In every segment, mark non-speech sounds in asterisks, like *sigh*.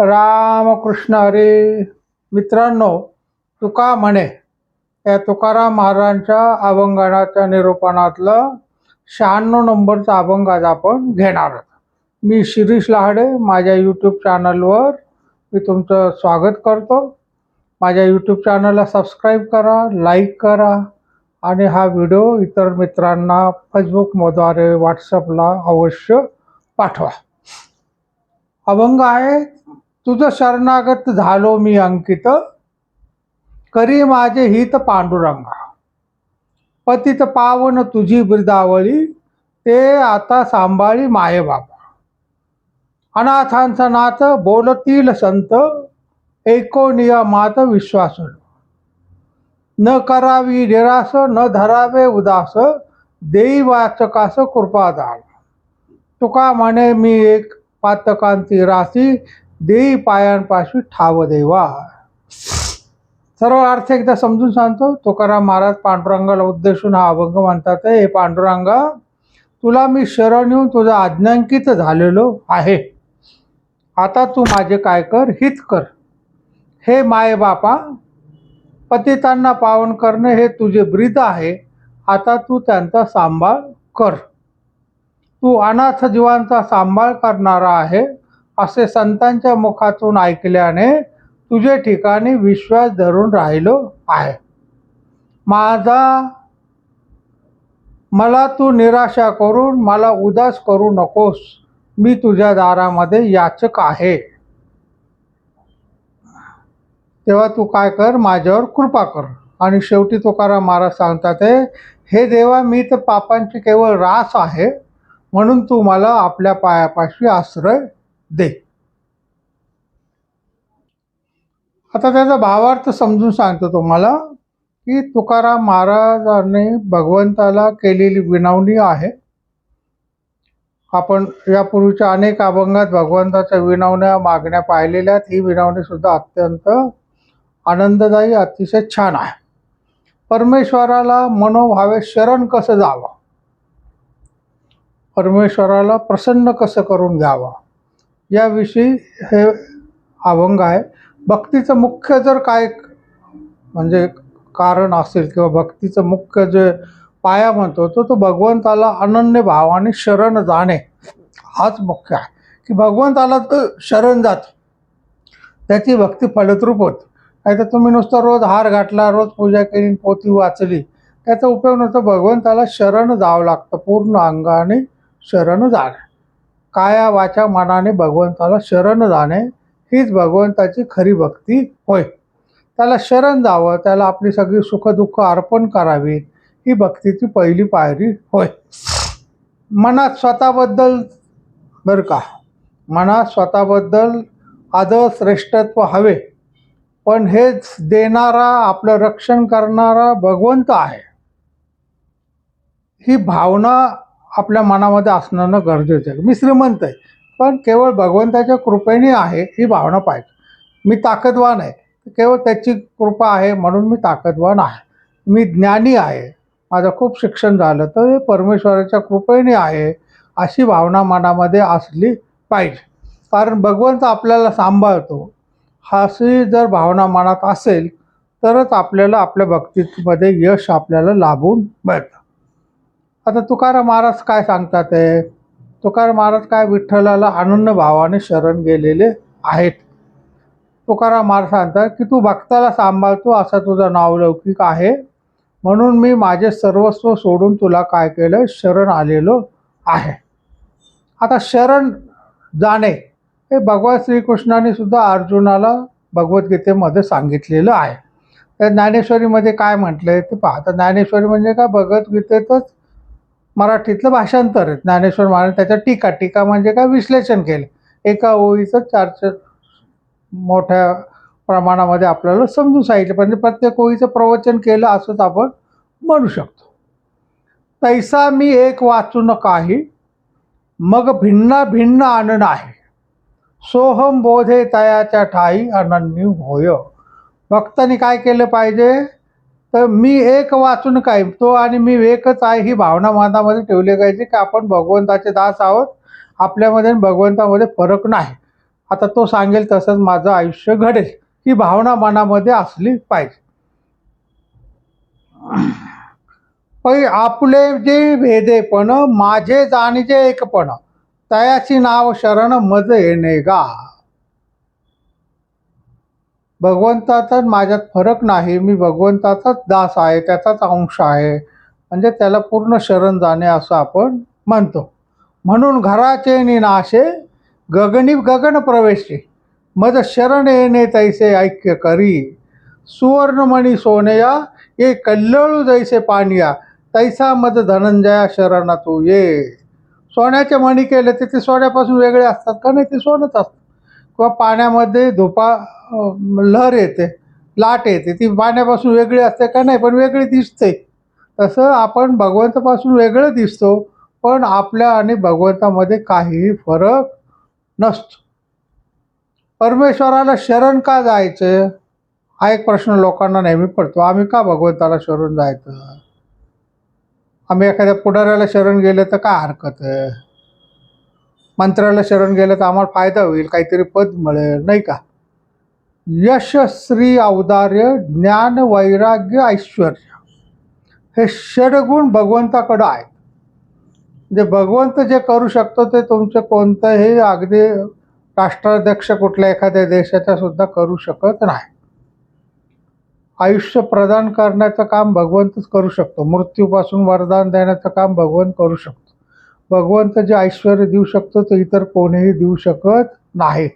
रामकृष्ण हरे. मित्रांनो तुका म्हणे या तुकाराम महाराजांच्या अभंगाच्या निरूपणातलं शहाण्णव नंबरचा अभंग आज आपण घेणार आहोत. मी शिरीष लहाडे माझ्या यूट्यूब चॅनलवर मी तुमचं स्वागत करतो. माझ्या यूट्यूब चॅनलला सबस्क्राईब करा लाईक करा आणि हा व्हिडिओ इतर मित्रांना फेसबुकद्वारे व्हॉट्सअपला अवश्य पाठवा. अभंग आहे तुझं शरणागत झालो मी अंकित. करी माझे हित पांडुरंगा. पतित पावन तुझी बिरदावळी ते आता सांभाळी माये बाबा. अनाथांचा नाथ बोलतील संत एको नियमात विश्वास न करावी निरास न धरावे उदास देई वाचकास कृपादान. तुका म्हणे मी एक पातकांती राशी देई पायांपाशी ठाव देवा. सर्व अर्थ एकदा समजून सांगतो. तुकाराम महाराज पांडुरंगाला उद्देशून हा अभंग म्हणतात. हे पांडुरंगा तुला मी शरण येऊन तुझा आज्ञांकित झालेलो आहे. आता तू माझे काय कर हित कर. हे माय बापा पतितांना पावन करणे हे तुझे ब्रीद आहे. आता तू त्यांचा सांभाळ कर. तू अनाथ जीवांचा सांभाळ करणारा आहे. असे संतांच्या मुखातून ऐकल्याने तुझे ठिकाणी विश्वास धरून राहिलो आहे. माझा मला तू निराशा करून मला उदास करू नकोस. मी तुझ्या दारामध्ये याचक आहे. तेव्हा तू काय कर? माझ्यावर कृपा कर. आणि शेवटी तुकाराम महाराज सांगतात हे, हे देवा मी तर पापांची केवळ रास आहे. म्हणून तू मला आपल्या पायापाशी आश्रय दे. आता त्याचा भावार्थ समजून सांगतो तुम्हाला की तुकाराम महाराजांनी भगवंताला केलेली विनवणी आहे. आपण यापूर्वीच्या अनेक अभंगात भगवंताच्या विनवण्या मागण्या पाहिलेल्या आहेत. ही विनवणीसुद्धा अत्यंत आनंददायी अतिशय छान आहे. परमेश्वराला मनोभावे शरण कसं जावं? परमेश्वराला प्रसन्न कसं करून घ्यावं? याविषयी हे अभंग आहे. भक्तीचं मुख्य जर काय म्हणजे कारण असेल किंवा भक्तीचं मुख्य जे पाया म्हणतो तो तो भगवंताला अनन्य भावाने शरण जाणे. हाच मुख्य आहे. की भगवंताला तर शरण जातो. त्याची भक्ती फलद्रूप होते. नाही तर तुम्ही नुसतं रोज हार घातला रोज पूजा केली पोती वाचली त्याचा उपयोग नसतो. भगवंताला शरण जावं लागतं. पूर्ण अंगाने शरण जाणे. काया वाचा मनाने भगवंताला शरण जाणे हीच भगवंताची खरी भक्ती होय. त्याला शरण जावं त्याला आपली सगळी सुखदुःख अर्पण करावी ही भक्तीची पहिली पायरी होय. मनात स्वतःबद्दल बरं का मनात स्वतःबद्दल आदर श्रेष्ठत्व हवे पण हेच देणारा आपलं रक्षण करणारा भगवंत आहे. ही भावना आपल्या मनामध्ये असणं गरजेचं आहे. मी श्रीमंत आहे. पण केवळ भगवंताच्या कृपेने आहे ही भावना पाहिजे. मी ताकदवान आहे. केवळ त्याची कृपा आहे म्हणून मी ताकदवान आहे. मी ज्ञानी आहे. माझं खूप शिक्षण झालं तर हे परमेश्वराच्या कृपेने आहे अशी भावना मनामध्ये असली पाहिजे. कारण भगवंत आपल्याला सांभाळतो. अशी जर भावना मनात असेल तरच आपल्याला आपल्या भक्तीमध्ये यश आपल्याला लाभून मिळतं. आता तुकाराम महाराज काय सांगतात आहे तुकाराम महाराज काय विठ्ठलाला अनन्य भावाने शरण गेलेले आहेत. तुकाराम महाराज सांगतात की तू भक्ताला सांभाळतो असा तुझा नावलौकिक आहे. म्हणून मी माझे सर्वस्व सोडून तुला काय केलं? शरण आलेलो आहे. आता शरण जाणे हे भगवान श्रीकृष्णाने सुद्धा अर्जुनाला भगवद्गीतेमध्ये सांगितलेलं आहे. तर ज्ञानेश्वरीमध्ये काय म्हटलं आहे ते पाहता ज्ञानेश्वरी म्हणजे काय? भगवद्गीतेतच मराठीतलं भाषांतर ज्ञानेश्वर महाराज त्याच्या टीका टीका म्हणजे काय? विश्लेषण केले. एका ओळीचं चार चार मोठ्या प्रमाणामध्ये आपल्याला समजून सांगितलं म्हणजे प्रत्येक ओळीचं प्रवचन केलं असंच आपण म्हणू शकतो. तैसा मी एक वाचून काही मग भिन्न भिन्न आनंद आहे. सोहम बोधे तयाच्या ठाई अनन्य होय. भक्तांनी काय केलं पाहिजे? तर मी एक वाचून काय तो आणि मी एकच आहे ही भावना मनामध्ये ठेवली पाहिजे की आपण भगवंताचे दास आहोत. आपल्यामध्ये भगवंतामध्ये फरक नाही. आता तो सांगेल तसंच माझं आयुष्य घडेल. ही भावना मनामध्ये असली पाहिजे. पै आपले जे भेदेपण माझे जाणीजे एकपण तयाची नाव शरण मज येणे गा. भगवंताचा माझ्यात फरक नाही मी भगवंताचाच दास आहे त्याचाच अंश आहे. म्हणजे त्याला पूर्ण शरण जाणे असं आपण म्हणतो. म्हणून घराचे निनाशे गगनी गगन प्रवेशे. मज शरण येणे तैसे ऐक्य करी. सुवर्णमणी सोनया ये कल्लळू जैसे पानिया. तैसा मज धनंजया शरणा तू ये. सोन्याचे मणी केले तर ते सोन्यापासून वेगळे असतात का नाही? ते सोनंच असतं. किंवा पाण्यामध्ये धोपा लहर येते लाट येते ती पाण्यापासून वेगळी असते का नाही पण वेगळी दिसते. तसं आपण भगवंतापासून वेगळं दिसतो पण आपल्या आणि भगवंतामध्ये काहीही फरक नसतो. परमेश्वराला शरण का जायचं हा एक प्रश्न लोकांना नेहमी पडतो. आम्ही का भगवंताला शरण जायचं? आम्ही एखाद्या पुढाऱ्याला शरण गेलं तर काय हरकत आहे? मंत्राला शरण गेलं तर आम्हाला फायदा होईल काहीतरी पद मिळेल नाही का? यश श्री औदार्य ज्ञान वैराग्य ऐश्वर हे षडगुण भगवंताकडं आहेत. म्हणजे भगवंत जे करू शकतो ते तुमचे कोणतंही अगदी राष्ट्राध्यक्ष कुठल्या एखाद्या देशाचा सुद्धा करू शकत नाही. आयुष्य प्रदान करण्याचं काम भगवंतच करू शकतो. मृत्यूपासून वरदान देण्याचं काम भगवंत करू शकतो. भगवंत जे ऐश्वर देऊ शकतो ते इतर कोणीही देऊ शकत नाही.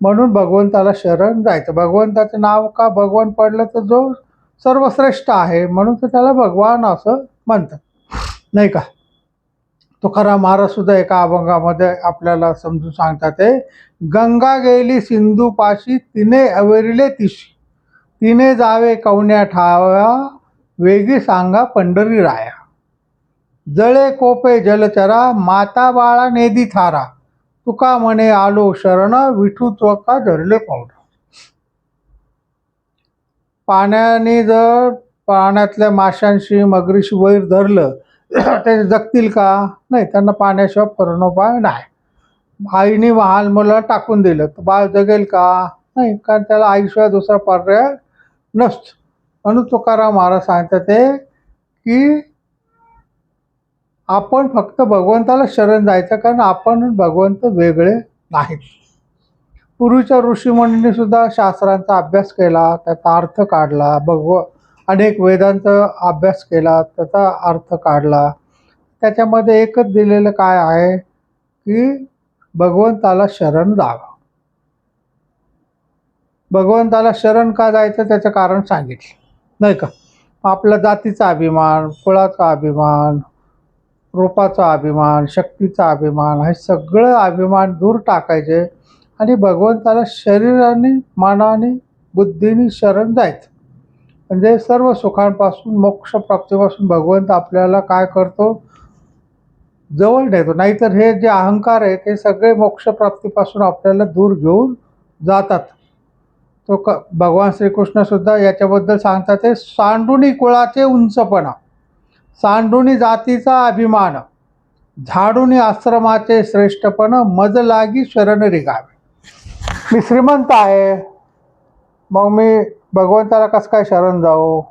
म्हणून भगवंताला शरण जायचं. भगवंताचं नाव का भगवान पडलं तर जो सर्वश्रेष्ठ आहे म्हणून तर त्याला भगवान असं म्हणतात. नाही का? तो खरा महाराजसुद्धा एका अभंगामध्ये आपल्याला समजून सांगतात ते गंगा गेली सिंधू पाशी तिने अवेरिले तिशी. तिने जावे कवण्या ठाव्या वेगी सांगा पंढरी राया. जळे कोपे जलचरा माता बाळा नेदी थारा. तुका म्हणे आलो शरण विठू त्वका धरले पावडा. पाण्याने जर पाण्यातल्या माशांशी मगरीशी वैर धरलं *clears throat* ते जगतील का? नाही त्यांना पाण्याशिवाय पर्णोपाय नाही. आईने महाल मुलं टाकून दिलं तर बाळ जगेल का? नाही कारण त्याला आईशिवाय दुसरा पर्याय नसतो. म्हणून तुकाराम महाराज सांगतात ते की आपण फक्त भगवंताला शरण जायचं कारण आपण भगवंत वेगळे नाहीत. पूर्वीच्या ऋषीमुनींनी सुद्धा शास्त्रांचा अभ्यास केला त्याचा अर्थ काढला भगव अनेक वेदांचा अभ्यास केला त्याचा अर्थ काढला. त्याच्यामध्ये एकच दिलेलं काय आहे की भगवंताला शरण जावं. भगवंताला शरण का जायचं त्याचं कारण सांगितलं. नाही का? आपला जातीचा अभिमान कुळाचा अभिमान रूपाचा अभिमान शक्तीचा अभिमान हे सगळं अभिमान दूर टाकायचे आणि भगवंताला शरीराने मनाने बुद्धीने शरण जायचं म्हणजे सर्व सुखांपासून मोक्षप्राप्तीपासून भगवंत आपल्याला काय करतो? जवळ नेतो. नाहीतर हे जे अहंकार आहेत ते सगळे मोक्षप्राप्तीपासून आपल्याला दूर घेऊन जातात. तो क भगवान श्रीकृष्णसुद्धा याच्याबद्दल सांगतात ते सांडुनी कुळाचे उंचपणा. सांडुनी जातीचा अभिमान झाडूनी आश्रमाचे श्रेष्ठपण मज लागी शरण रिगावे मी श्रीमंत आहे. मग मी भगवंताला कसं काय शरण जाऊ?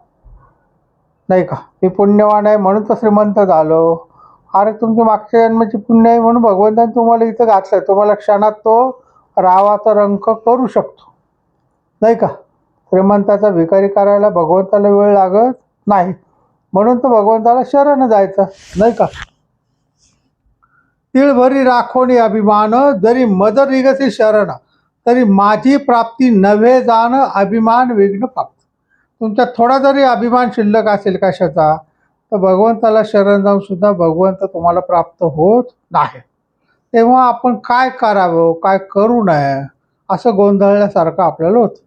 नाही का? मी पुण्यवान आहे म्हणून तर श्रीमंत झालो. अरे तुमच्या मागच्या जन्माची पुण्य आहे म्हणून भगवंताने तुम्हाला इथं घातलं तुम्हाला क्षणात तो रावाचा रंक करू शकतो. नाही का? श्रीमंताचा भिकारी करायला भगवंताला वेळ लागत नाही. म्हणून तर भगवंताला शरण जायचं नाही का? तिळभरी राखोणी अभिमान जरी मदर निगसी शरण तरी माझी प्राप्ती नव्हे जाणं अभिमान विघ्न प्राप्त. तुमचा थोडा जरी अभिमान शिल्लक असेल कशाचा तर भगवंताला शरण जाऊन सुद्धा भगवंत तुम्हाला प्राप्त होत नाही. तेव्हा आपण काय करावं काय करू नये असं गोंधळल्यासारखं आपल्याला होतं.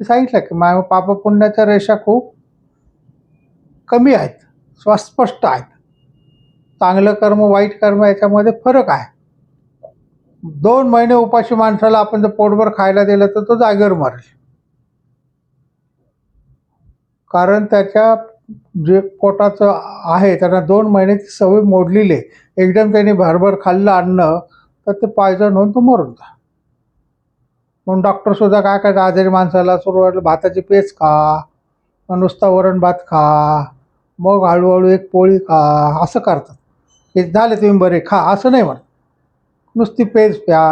मी सांगितलं की मा पापपुण्याच्या रेषा खूप कमी आहेत स्वस्पष्ट आहेत. चांगलं कर्म वाईट कर्म याच्यामध्ये फरक आहे. दोन महिने उपाशी माणसाला आपण जर पोटभर खायला दिलं तर तो जागेवर मरेल. कारण त्याच्या जे पोटाचं आहे त्यांना दोन महिन्याची सवय मोडलेली आहे. एकदम त्यांनी भरभर खाल्लं अन्न तर ते पायजन होऊन तो मरून जा म्हणून डॉक्टरसुद्धा काय करतात आजारी माणसाला सुरुवातीला भाताची पेच खा नुसता वरण भात खा मग हळूहळू एक पोळी खा असं करतात. हे झाले तुम्ही बरे खा असं नाही म्हणत. नुसती पेज प्या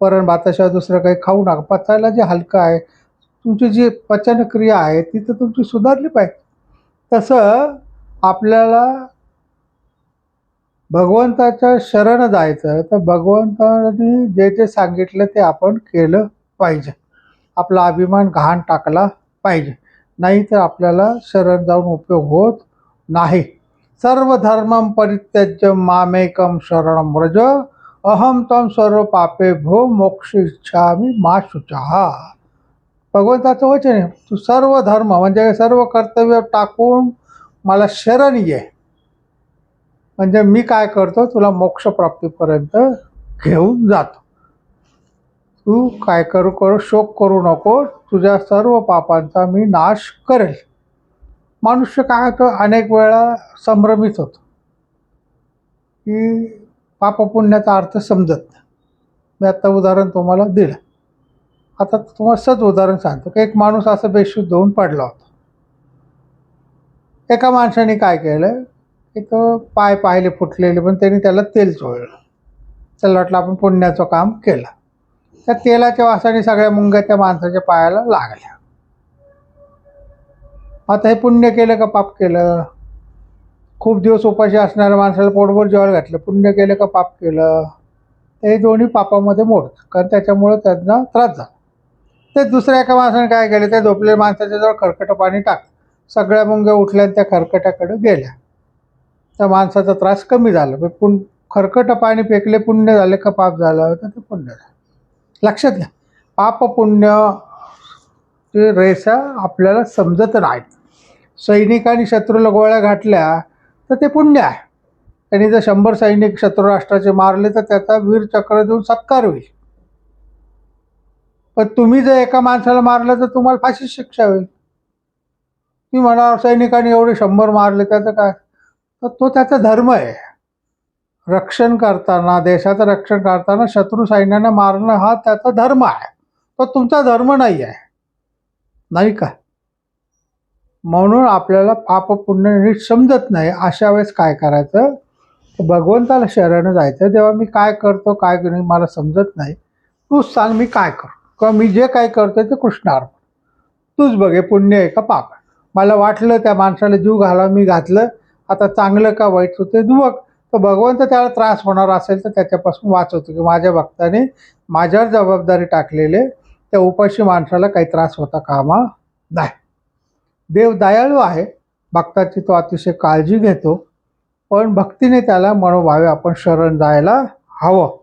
वरण भाताशिवाय दुसरं काही खाऊ नका. पचायला जे हलकं आहे तुमची जी पचनक्रिया आहे ती तर तुमची सुधारली पाहिजे. तसं आपल्याला भगवंताच्या शरण जायचं तर भगवंताने जे जे सांगितलं ते आपण केलं पाहिजे. आपला अभिमान घाण टाकला पाहिजे. नाही तर आपल्याला शरण जाऊन उपयोग होत नाही. सर्व धर्म परित्यज्य मामेकम शरण व्रज अहम तम सर्व पापे भो मोक्ष इच्छामी मा शुचा. भगवंताचं वचन आहे तू सर्व धर्म म्हणजे सर्व कर्तव्य टाकून मला शरण ये. म्हणजे मी काय करतो तुला मोक्षप्राप्तीपर्यंत घेऊन जातो. तू काय करू करू शोक करू नको. तुझ्या सर्व पापांचा मी नाश करेल. मनुष्य काय होतं? अनेक वेळा संभ्रमित होतो. की पापपुण्याचा अर्थ समजत नाही. मी आत्ता उदाहरण तुम्हाला दिलं. आता तुम्हाला सच उदाहरण सांगतो की एक माणूस असं बेशुद्ध होऊन पडला होता. एका माणसाने काय केलं? की तो पाय पाहिले फुटलेले पण त्यांनी त्याला तेल चोळलं. त्याला वाटलं आपण पुण्याचं काम केलं. त्या तेलाच्या वासाने सगळ्या मुंग्या त्या माणसाच्या पायाला लागल्या. आता हे पुण्य केलं का पाप केलं? खूप दिवस उपाशी असणाऱ्या माणसाला पोटभर जेवायला घातलं. पुण्य केलं का पाप केलं? हे दोन्ही पापामध्ये मोडतं कारण त्याच्यामुळं त्यांना त्रास झाला. ते दुसऱ्या एका माणसाने काय केलं? त्या झोपलेल्या माणसाच्या जवळ खरकटं पाणी टाक सगळ्या मुंग्या उठल्या आणि त्या खरकट्याकडे गेल्या. त्या माणसाचा त्रास कमी झाला. पण पुण खरकटं पाणी फेकले पुण्य झाले का पाप झालं? तर ते पुण्य झालं. लक्षात घ्या. पाप पुण्य रेषा आपल्याला समजत नाहीत सैनिकांनी शत्रूला गोळ्या घातल्या तर ते पुण्य आहे. त्यांनी जर शंभर सैनिक शत्रू राष्ट्राचे मारले तर त्याचा वीर चक्र देऊन सत्कार होईल. पण तुम्ही जर एका माणसाला मारलं तर तुम्हाला फाशी शिक्षा होईल. ती म्हणा सैनिकांनी एवढे शंभर मारले त्याचं काय? तर तो त्याचा धर्म आहे. रक्षण करताना देशाचं रक्षण करताना शत्रू सैन्यानं मारणं हा त्याचा धर्म आहे. तो तुमचा धर्म नाही आहे. नाही का? म्हणून आपल्याला पाप पुण्य नीट समजत नाही. अशा वेळेस काय करायचं? भगवंताला शरण जायचं. तेव्हा मी काय करतो काय नाही मला समजत नाही. तूच सांग मी काय करू किंवा मी जे काय करतो ते कृष्णार्पण तूच बघे पुण्य आहे का पाप मला वाटलं त्या माणसाला जीव घाला मी घातलं. आता चांगलं का वाईट होते तू बघ. तर भगवंत त्याला त्रास होणार असेल तर त्याच्यापासून वाचवतो. की माझ्या भक्ताने माझ्यावर जबाबदारी टाकलेले त्या उपाशी माणसाला काही त्रास होता कामा नाही. देव दयाळू आहे. भक्ताची तो अतिशय काळजी घेतो. पण भक्तीने त्याला मनोभावे आपण शरण जायला हवं.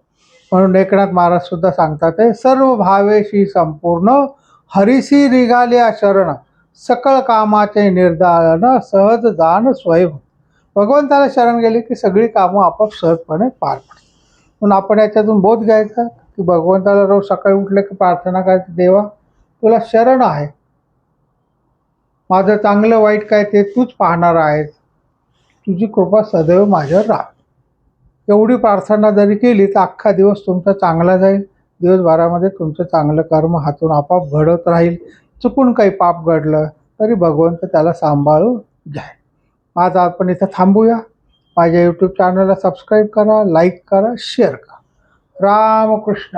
म्हणून एकनाथ महाराज सुद्धा सांगतात हे सर्व भावेशी संपूर्ण हरिसी निघाल्या शरण. सकळ कामाचे निर्धारण सहज जाण स्वयं भगवंताला शरण गेली की सगळी कामं आपोआप सहजपणे पार पडतात. म्हणून आपण याच्यातून बोध घ्यायचा की भगवंताला रोज सकाळी उठले की प्रार्थना करायची देवा तुला शरण आहे. माझं चांगलं वाईट काय ते तूच पाहणार आहेस. तुझी कृपा सदैव माझ्यावर राहा. एवढी प्रार्थना जरी केली तर अख्खा दिवस तुमचा चांगला जाईल. दिवसभरामध्ये तुमचं चांगलं कर्म हातून आपाप घडत राहील. चुकून काही पाप घडलं तरी भगवंत त्याला सांभाळून घ्या आज आपण इथं थांबूया. माझ्या यूट्यूब चॅनलला सबस्क्राईब करा लाईक करा शेअर करा. रामकृष्ण